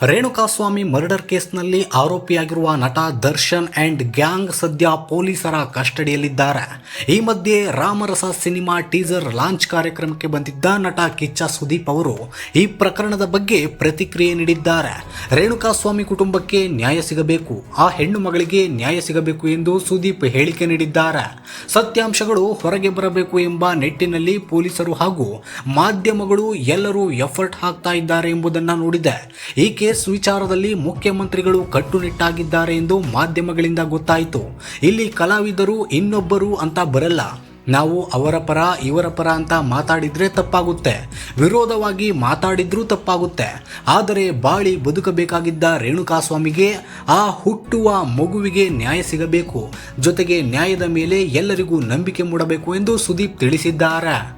Renukaswamy murder ಕೇಸ್ನಲ್ಲಿ ಆರೋಪಿಯಾಗಿರುವ ನಟ Darshan and gang ಸದ್ಯ ಪೊಲೀಸರ ಕಸ್ಟಡಿಯಲ್ಲಿದ್ದಾರೆ. ಈ ಮಧ್ಯೆ ರಾಮರಸ ಸಿನಿಮಾ ಟೀಸರ್ ಲಾಂಚ್ ಕಾರ್ಯಕ್ರಮಕ್ಕೆ ಬಂದಿದ್ದ ನಟ ಕಿಚ್ಚ ಸುದೀಪ್ ಅವರು ಈ ಪ್ರಕರಣದ ಬಗ್ಗೆ ಪ್ರತಿಕ್ರಿಯೆ ನೀಡಿದ್ದಾರೆ. ರೇಣುಕಾಸ್ವಾಮಿ ಕುಟುಂಬಕ್ಕೆ ನ್ಯಾಯ ಸಿಗಬೇಕು, ಆ ಹೆಣ್ಣು ಮಗಳಿಗೆ ನ್ಯಾಯ ಸಿಗಬೇಕು ಎಂದು ಸುದೀಪ್ ಹೇಳಿಕೆ ನೀಡಿದ್ದಾರೆ. ಸತ್ಯಾಂಶಗಳು ಹೊರಗೆ ಬರಬೇಕು ಎಂಬ ನಿಟ್ಟಿನಲ್ಲಿ ಪೊಲೀಸರು ಹಾಗೂ ಮಾಧ್ಯಮಗಳು ಎಲ್ಲರೂ ಎಫರ್ಟ್ ಹಾಕ್ತಾ ಇದ್ದಾರೆ ಎಂಬುದನ್ನು ನೋಡಿದೆ. ಈ ಕೇಸ್ ವಿಚಾರದಲ್ಲಿ ಮುಖ್ಯಮಂತ್ರಿಗಳು ಕಟ್ಟುನಿಟ್ಟಾಗಿದ್ದಾರೆ ಎಂದು ಮಾಧ್ಯಮಗಳಿಂದ ಗೊತ್ತಾಯಿತು. ಇಲ್ಲಿ ಕಲಾವಿದರು ಇನ್ನೊಬ್ಬರು ಅಂತ ಬರಲ್ಲ. ನಾವು ಅವರ ಪರ, ಇವರ ಪರ ಅಂತ ಮಾತಾಡಿದ್ರೆ ತಪ್ಪಾಗುತ್ತೆ. ವಿರೋಧವಾಗಿ ಮಾತಾಡಿದ್ರೂ ತಪ್ಪಾಗುತ್ತೆ. ಆದರೆ ಬಾಳಿ ಬದುಕಬೇಕಾಗಿದ್ದ ರೇಣುಕಾಸ್ವಾಮಿಗೆ ಆ ಹುಟ್ಟುವ ಮಗುವಿಗೆ ನ್ಯಾಯ ಸಿಗಬೇಕು. ಜೊತೆಗೆ ನ್ಯಾಯದ ಮೇಲೆ ಎಲ್ಲರಿಗೂ ನಂಬಿಕೆ ಮೂಡಬೇಕು ಎಂದು ಸುದೀಪ್ ತಿಳಿಸಿದ್ದಾರೆ.